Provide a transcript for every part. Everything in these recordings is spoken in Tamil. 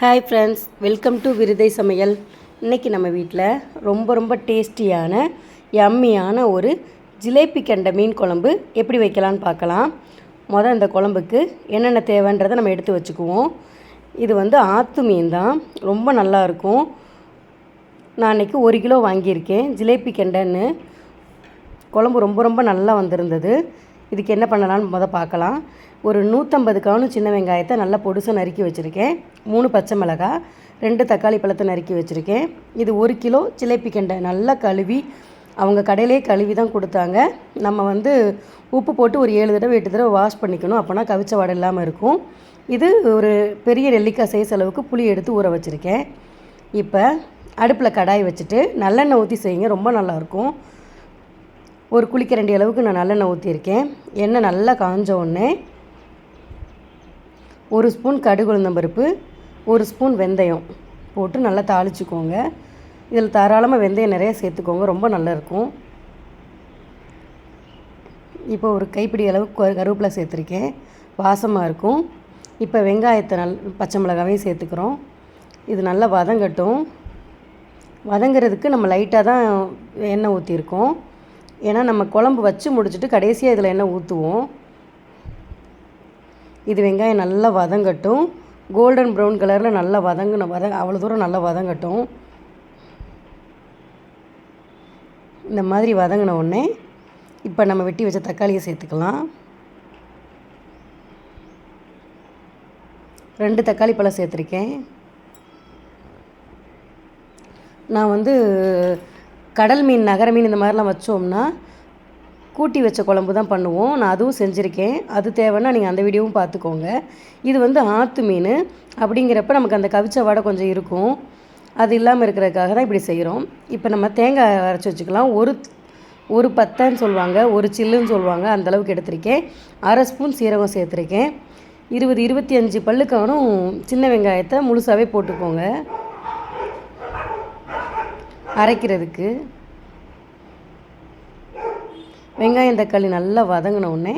ஹாய் ஃப்ரெண்ட்ஸ் வெல்கம் டு விருதை சமையல். இன்றைக்கி நம்ம வீட்டில் ரொம்ப ரொம்ப டேஸ்டியான யம்மியான ஒரு ஜிலேபி கெண்ட மீன் குழம்பு எப்படி வைக்கலான்னு பார்க்கலாம். மொதல் இந்த குழம்புக்கு என்னென்ன தேவைன்றதை நம்ம எடுத்து வச்சுக்குவோம். இது வந்து ஆற்று மீன் தான் ரொம்ப நல்லா இருக்கும். நான் அன்றைக்கி ஒரு கிலோ வாங்கியிருக்கேன் ஜிலேபி கெண்டைன்னு. குழம்பு ரொம்ப ரொம்ப நல்லா வந்திருந்தது. இதுக்கு என்ன பண்ணலான்னு மொதல் பார்க்கலாம். ஒரு நூற்றம்பது கவுனு சின்ன வெங்காயத்தை நல்லா பொடுசாக நறுக்கி வச்சுருக்கேன். மூணு பச்சை மிளகா ரெண்டு தக்காளி பழத்தை நறுக்கி வச்சுருக்கேன். இது ஒரு கிலோ ஜிலேபி கெண்டை நல்லா கழுவி அவங்க கடையிலே கழுவி தான் கொடுத்தாங்க. நம்ம வந்து உப்பு போட்டு ஒரு ஏழு தடவை எட்டு தடவை வாஷ் பண்ணிக்கணும். அப்போனா கவிச்ச வாடை இல்லாமல் இருக்கும். இது ஒரு பெரிய நெல்லிக்காய் சைஸ் அளவுக்கு புளி எடுத்து ஊற வச்சுருக்கேன். இப்போ அடுப்பில் கடாய் வச்சுட்டு நல்லெண்ணெய் ஊற்றி செய்யுங்க ரொம்ப நல்லாயிருக்கும் ஒரு குளிக்கரண்டி அளவுக்கு நான் நல்லெண்ணெய் ஊற்றியிருக்கேன் எண்ணெய் நல்லா காஞ்ச உடனே ஒரு ஸ்பூன் கடுகு உளுந்தம்பருப்பு ஒரு ஸ்பூன் வெந்தயம் போட்டு நல்லா தாளிச்சுக்கோங்க. இதில் தாராளமாக வெந்தயம் நிறைய சேர்த்துக்கோங்க ரொம்ப நல்லாயிருக்கும் இப்போ ஒரு கைப்பிடி அளவுக்கு கருவேப்பிலை சேர்த்துருக்கேன். வாசமாக இருக்கும். இப்போ வெங்காயத்தை நல் பச்சை மிளகாவையும் சேர்த்துக்கிறோம். இது நல்லா வதங்கட்டும். வதங்கிறதுக்கு நம்ம லைட்டாக தான் எண்ணெய் ஊற்றிருக்கோம் ஏன்னா நம்ம குழம்பு வச்சு முடிச்சுட்டு கடைசியாக இதில் எண்ணெய் ஊற்றுவோம் இது வெங்காயம் நல்லா வதங்கட்டும். கோல்டன் ப்ரௌன் கலரில் நல்லா வதங்கணும் வத அவ்வளோ தூரம் நல்லா வதங்கட்டும். இந்த மாதிரி வதங்கின உடனே இப்போ நம்ம வெட்டி வச்ச தக்காளியை சேர்த்துக்கலாம். ரெண்டு தக்காளி பழம் சேர்த்துருக்கேன். நான் வந்து கடல் மீன் நகர மீன் இந்த மாதிரிலாம் வச்சோம்னா கூட்டி வச்ச குழம்பு தான் பண்ணுவோம். நான் அதுவும் செஞ்சுருக்கேன். அது தேவைன்னா நீங்கள் அந்த வீடியோவும் பார்த்துக்கோங்க இது வந்து ஆற்று மீன். அப்படிங்கிறப்ப நமக்கு அந்த கவிச்ச வாடை கொஞ்சம் இருக்கும். அது இல்லாமல் இருக்கிறதுக்காக தான் இப்படி செய்கிறோம் இப்போ நம்ம தேங்காய் அரைச்சி வச்சுக்கலாம். ஒரு ஒரு பத்தைன்னு சொல்லுவாங்க. ஒரு சில்லுன்னு சொல்லுவாங்க. அந்தளவுக்கு எடுத்திருக்கேன். அரை ஸ்பூன் சீரகம் சேர்த்துருக்கேன். இருபது இருபத்தி அஞ்சு பல்லுக்கானும் சின்ன வெங்காயத்தை முழுசாகவே போட்டுக்கோங்க. அரைக்கிறதுக்கு. வெங்காயம் தக்காளி நல்லா வதங்கின உடனே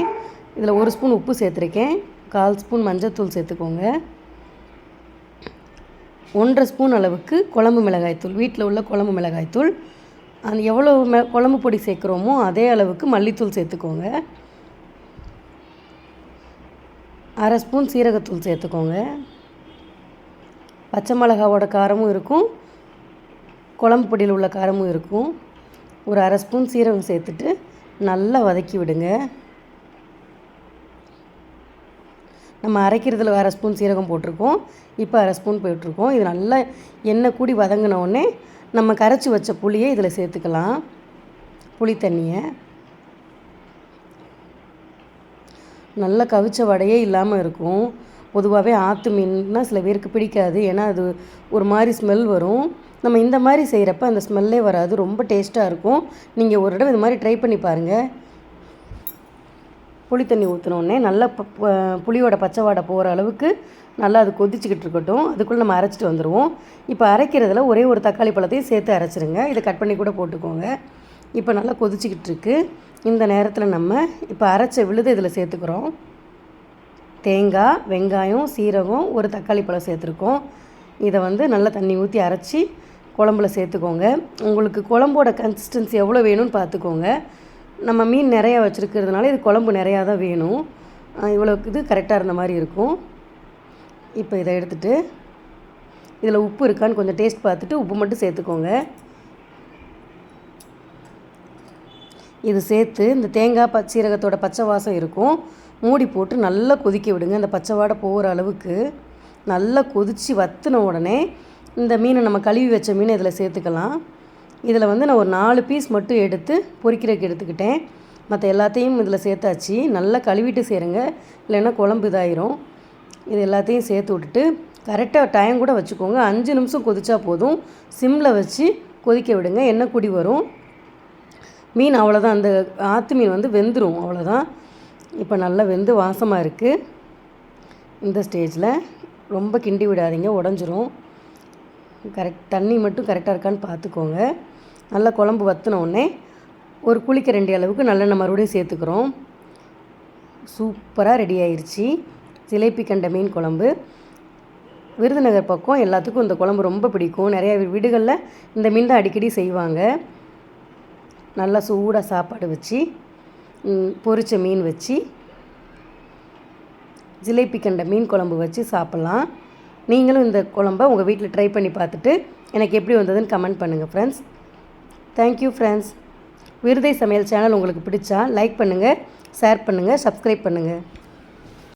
இதில் ஒரு ஸ்பூன் உப்பு சேர்த்துருக்கேன். கால் ஸ்பூன் மஞ்சள்தூள் சேர்த்துக்கோங்க. ஒன்றரை ஸ்பூன் அளவுக்கு குழம்பு மிளகாய்த்தூள் வீட்டில் உள்ள குழம்பு மிளகாய்த்தூள் அந்த எவ்வளோ மெ குழம்பு பொடி சேர்க்குறோமோ அதே அளவுக்கு மல்லித்தூள் சேர்த்துக்கோங்க. அரை ஸ்பூன் சீரகத்தூள் சேர்த்துக்கோங்க. பச்சை மிளகாவோட காரமும் இருக்கும். குழம்பு பொடியில் உள்ள காரமும் இருக்கும். ஒரு அரை ஸ்பூன் சீரகம் சேர்த்துட்டு நல்லா வதக்கி விடுங்க. நம்ம அரைக்கிறதுல அரை ஸ்பூன் சீரகம் போட்டிருக்கோம். இப்போ அரை ஸ்பூன் போட்டிருக்கோம். இது நல்லா எண்ணெய் கூடி வதங்கினோடனே நம்ம கரைச்சி வச்ச புளியை இதில் சேர்த்துக்கலாம். புளி தண்ணியை. நல்லா கவிச்ச வடையே இல்லாமல் இருக்கும். பொதுவாகவே ஆற்று மீன்னா சில பேருக்கு பிடிக்காது. ஏன்னா அது ஒரு மாதிரி ஸ்மெல் வரும். நம்ம இந்த மாதிரி செய்கிறப்ப அந்த ஸ்மெல்லே வராது. ரொம்ப டேஸ்ட்டாக இருக்கும். நீங்கள் ஒரு தடவை இது மாதிரி ட்ரை பண்ணி பாருங்கள் புளி தண்ணி ஊற்றினோடனே நல்லா ப- புளியோட பச்சை வாடை போகிற அளவுக்கு நல்லா அது கொதிச்சுக்கிட்டு இருக்கட்டும். அதுக்குள்ளே நம்ம அரைச்சிட்டு வந்துடுவோம் இப்போ அரைக்கிறதுல ஒரே ஒரு தக்காளி பழத்தையும் சேர்த்து அரைச்சிருங்க. இதை கட் பண்ணி கூட போட்டுக்கோங்க. இப்போ நல்லா கொதிச்சுக்கிட்டு இருக்கு. இந்த நேரத்தில் நம்ம இப்போ அரைச்ச விழுது இதில் சேர்த்துக்கிறோம். தேங்காய் வெங்காயம் சீரகம் ஒரு தக்காளி பழம் சேர்த்துருக்கோம். இதை வந்து நல்லா தண்ணி ஊற்றி அரைச்சி குழம்புல சேர்த்துக்கோங்க. உங்களுக்கு குழம்போட கன்சிஸ்டன்சி எவ்வளோ வேணும்னு பார்த்துக்கோங்க. நம்ம மீன் நிறையா வச்சுருக்கிறதுனால இது குழம்பு நிறையா தான் வேணும். இவ்வளோக்கு இவ்வளோ இது கரெக்டாக இருந்த மாதிரி இருக்கும். இப்போ இதை எடுத்துட்டு இதில் உப்பு இருக்கான்னு கொஞ்சம் டேஸ்ட் பார்த்துட்டு உப்பு மட்டும் சேர்த்துக்கோங்க. இது சேர்த்து இந்த தேங்காய் பச்சீரகத்தோட பச்சை வாசம் இருக்கும். மூடி போட்டு நல்லா கொதிக்க விடுங்க. இந்த பச்சை வாடை போகிற அளவுக்கு நல்லா கொதித்து வத்தின உடனே இந்த மீனை நம்ம கழுவி வச்ச மீனை இதில் சேர்த்துக்கலாம். இதில் வந்து நான் ஒரு நாலு பீஸ் மட்டும் எடுத்து பொறிக்கிறதுக்கு எடுத்துக்கிட்டேன். மற்ற எல்லாத்தையும் இதில் சேர்த்தாச்சு. நல்லா கழுவிட்டு சேருங்க. இல்லைன்னா குழம்பு இதாயிரும். இது எல்லாத்தையும் சேர்த்து விட்டுட்டு கரெக்டாக டைம் கூட வச்சுக்கோங்க. அஞ்சு நிமிஷம் கொதிச்சா போதும். சிம்மில் வச்சு கொதிக்க விடுங்க. எண்ணெய் குடி வரும். மீன் அவ்வளோதான் அந்த ஆற்று மீன் வந்து வெந்துடும் அவ்வளோதான் இப்போ நல்லா வெந்து வாசமாக இருக்குது இந்த ஸ்டேஜில் ரொம்ப கிண்டி விடாதீங்க உடஞ்சிரும். கரெக்ட் தண்ணி மட்டும் கரெக்டாக இருக்கான்னு பார்த்துக்கோங்க நல்லா குழம்பு வற்றின உடனே ஒரு குளிக்க ரெண்டு அளவுக்கு நல்லெண்ணெய் மறுபடியும் சேர்த்துக்கிறோம். சூப்பராக ரெடி ஆயிடுச்சு ஜிலேபி கண்ட மீன் குழம்பு. விருதுநகர் பக்கம் எல்லாத்துக்கும் இந்த குழம்பு ரொம்ப பிடிக்கும். நிறைய வீடுகளில் இந்த மீன் தான் அடிக்கடி செய்வாங்க. நல்லா சூடாக சாப்பாடு வச்சு. பொரித்த மீன் வச்சு ஜிலேபி கண்ட மீன் குழம்பு வச்சு சாப்பிட்லாம். நீங்களும் இந்த குழம்ப உங்கள் வீட்டில் ட்ரை பண்ணி பார்த்துட்டு எனக்கு எப்படி வந்ததுன்னு கமெண்ட் பண்ணுங்கள் ஃப்ரெண்ட்ஸ் தேங்க்யூ ஃப்ரெண்ட்ஸ் விருதை சமையல் சேனல் உங்களுக்கு பிடிச்சா லைக் பண்ணுங்கள் ஷேர் பண்ணுங்கள் சப்ஸ்கிரைப் பண்ணுங்கள்